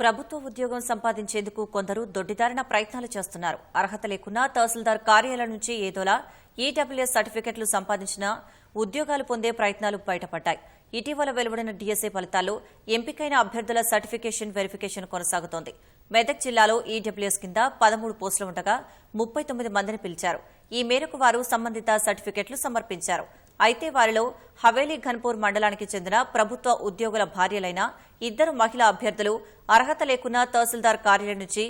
ప్రభుత్వ ఉద్యోగం సంపాదించేందుకు కొందరు దొడ్డిదారిన ప్రయత్నాలు చేస్తున్నారు. అర్హత లేకున్నా తహసీల్దార్ కార్యాలయం నుంచి ఏదోలా ఈడబ్ల్యూఎస్ సర్టిఫికెట్లు సంపాదించిన ఉద్యోగాలు పొందే ప్రయత్నాలు బయటపడ్డాయి. ఇటీవల వెలువడిన డీఎస్ఏ ఫలితాల్లో ఎంపికైన అభ్యర్థుల సర్టిఫికేషన్ వెరిఫికేషన్ కొనసాగుతోంది. మెదక్ జిల్లాలో ఈడబ్ల్యూఎస్ కింద పదమూడు పోస్టులు ఉండగా ముప్పై తొమ్మిది మందిని పిలిచారు. ఈ మేరకు వారు సంబంధిత సర్టిఫికెట్లు సమర్పించారు. అయితే వారిలో హవేలీ ఘన్పూర్ మండలానికి చెందిన ప్రభుత్వ ఉద్యోగుల భార్యలైన ఇద్దరు మహిళా అభ్యర్థులు అర్హత లేకున్నా తహసీల్దార్ కార్యాలయం నుంచి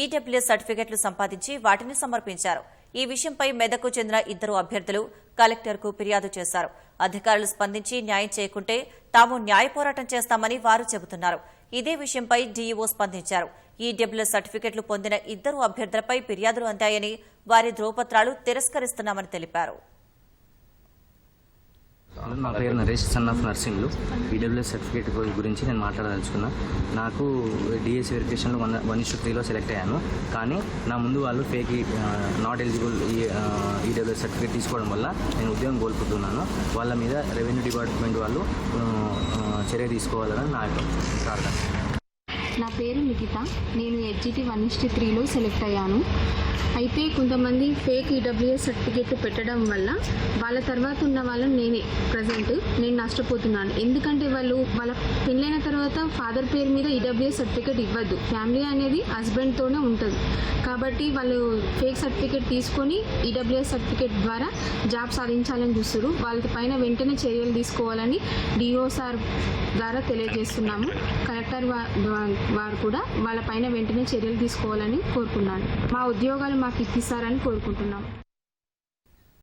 ఈడబ్ల్యూఎస్ సర్టిఫికెట్లు సంపాదించి వాటిని సమర్పించారు. ఈ విషయంపై మెదక్కు చెందిన ఇద్దరు అభ్యర్థులు కలెక్టర్కు ఫిర్యాదు చేశారు. అధికారులు స్పందించి న్యాయం చేయకుంటే తాము న్యాయ పోరాటం చేస్తామని వారు చెబుతున్నారు. ఇదే విషయంపై డీఈఓ స్పందించారు. ఈడబ్ల్యూఎస్ సర్టిఫికెట్లు పొందిన ఇద్దరు అభ్యర్థులపై ఫిర్యాదులు అందాయని వారి ధ్రువపత్రాలు తిరస్కరిస్తున్నామని తెలిపారు. నా పేరు Naresh son of Narsinglu EWS certificate గురించి నేను మాట్లాడదలుచుకున్నా. నాకు డిఎస్ వెరిఫికేషన్లో వన్ వన్ ఇష్యూ త్రీలో సెలెక్ట్ అయ్యాను. కానీ నా ముందు వాళ్ళు ఫేక్ నాట్ ఎలిజిబుల్ ఈ ఈడబ్ల్యూఎస్ సర్టిఫికేట్ తీసుకోవడం వల్ల నేను ఉద్యోగం కోల్పోతున్నాను. వాళ్ళ మీద రెవెన్యూ డిపార్ట్మెంట్ వాళ్ళు చర్య తీసుకోవాలని నా ప్రార్థన. నా పేరు నిఖిత. నేను హెచ్జిటి వన్ ఇస్టీ త్రీలో సెలెక్ట్ అయ్యాను. అయితే కొంతమంది ఫేక్ ఈడబ్ల్యూఎస్ సర్టిఫికేట్ పెట్టడం వల్ల వాళ్ళ తర్వాత ఉన్న వాళ్ళని నేనే ప్రజెంట్ నేను నష్టపోతున్నాను. ఎందుకంటే వాళ్ళు వాళ్ళ పెళ్ళైన తర్వాత ఫాదర్ పేరు మీద ఈడబ్ల్యూఎస్ సర్టిఫికేట్ ఇవ్వద్దు. ఫ్యామిలీ అనేది హస్బెండ్తోనే ఉంటుంది. కాబట్టి వాళ్ళు ఫేక్ సర్టిఫికేట్ తీసుకొని ఈడబ్ల్యూఎస్ సర్టిఫికేట్ ద్వారా జాబ్ సాధించాలని చూస్తారు వాళ్ళ పైన వెంటనే చర్యలు తీసుకోవాలని డిఓసార్ ద్వారా తెలియజేస్తున్నాము. కలెక్టర్ వారు కూడా వాళ్ళ పైన వెంటనే చర్యలు తీసుకోవాలని కోరుకున్నాను మా ఉద్యోగాలు మాకు ఇప్పిస్తారని కోరుకుంటున్నాం.